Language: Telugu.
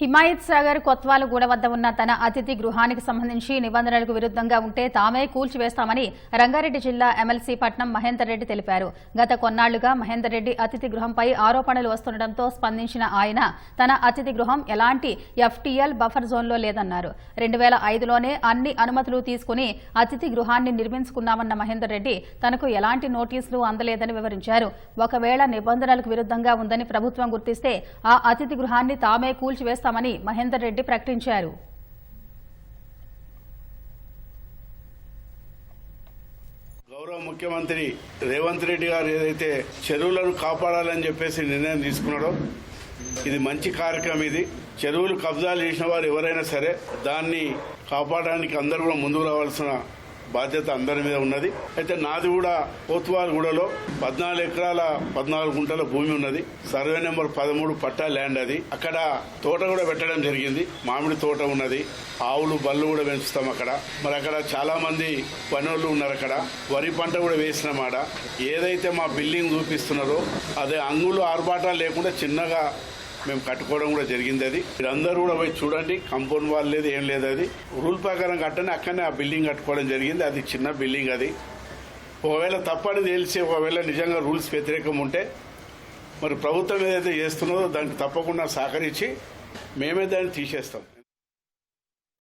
హిమాయత్ సాగర్ కొత్వాలగూడ వద్ద ఉన్న తన అతిథి గృహానికి సంబంధించి నిబంధనలకు విరుద్ధంగా ఉంటే తామే కూల్చివేస్తామని రంగారెడ్డి జిల్లా ఎమ్మెల్సీ పట్నం మహేందర్ రెడ్డి తెలిపారు. గత కొన్నాళ్ళుగా మహేందర్ రెడ్డి అతిథి గృహంపై ఆరోపణలు వస్తుండటంతో స్పందించిన ఆయన తన అతిథి గృహం ఎలాంటి ఎఫ్టీఎల్ బఫర్ జోన్లో లేదన్నారు. రెండు వేల ఐదులోనే అన్ని అనుమతులు తీసుకుని అతిథి గృహాన్ని నిర్మించుకున్నామన్న మహేందర్ రెడ్డి తనకు ఎలాంటి నోటీసులు అందలేదని వివరించారు. ఒకవేళ నిబంధనలకు విరుద్ధంగా ఉందని ప్రభుత్వం గుర్తిస్తే ఆ అతిథి గృహాన్ని తామే చేస్తామని మహేందర్ రెడ్డి ప్రకటించారు. గౌరవ ముఖ్యమంత్రి రేవంత్ రెడ్డి గారు ఏదైతే చెరువులను కాపాడాలని చెప్పేసి నిర్ణయం తీసుకున్నాడో ఇది మంచి కార్యక్రమం ఇది. చెరువులు కబ్జాలు చేసిన వారు ఎవరైనా సరే దాన్ని కాపాడడానికి అందరూ కూడా ముందుకు రావాల్సిన బాధ్యత అందరి మీద ఉన్నది. అయితే నాది కూడా కోత్వాలగూడలో పద్నాలుగు ఎకరాల పద్నాలుగు గుంటల భూమి ఉన్నది. సర్వే నెంబర్ పదమూడు పట్టా ల్యాండ్ అది. అక్కడ తోట కూడా పెట్టడం జరిగింది. మామిడి తోట ఉన్నది. ఆవులు బళ్ళు కూడా పెంచుతాం అక్కడ. మరి అక్కడ చాలా మంది పనులు ఉన్నారు అక్కడ. వరి పంట కూడా వేసినామాట ఏదైతే మా బిల్డింగ్ చూపిస్తున్నారో అదే అంగులు ఆర్భాటాలు లేకుండా చిన్నగా మేము కట్టుకోవడం కూడా జరిగింది అది. మీరందరూ కూడా పోయి చూడండి కంపౌండ్ వాల్ లేదు ఏం లేదు అది. రూల్ ప్రకారం కట్టని అక్కడనే ఆ బిల్డింగ్ కట్టుకోవడం జరిగింది. అది చిన్న బిల్డింగ్ అది. ఒకవేళ తప్పని తెలిసి ఒకవేళ నిజంగా రూల్స్ వ్యతిరేకం ఉంటే మరి ప్రభుత్వం ఏదైతే చేస్తున్నదో దానికి తప్పకుండా సహకరించి మేమే దాన్ని తీసేస్తాం.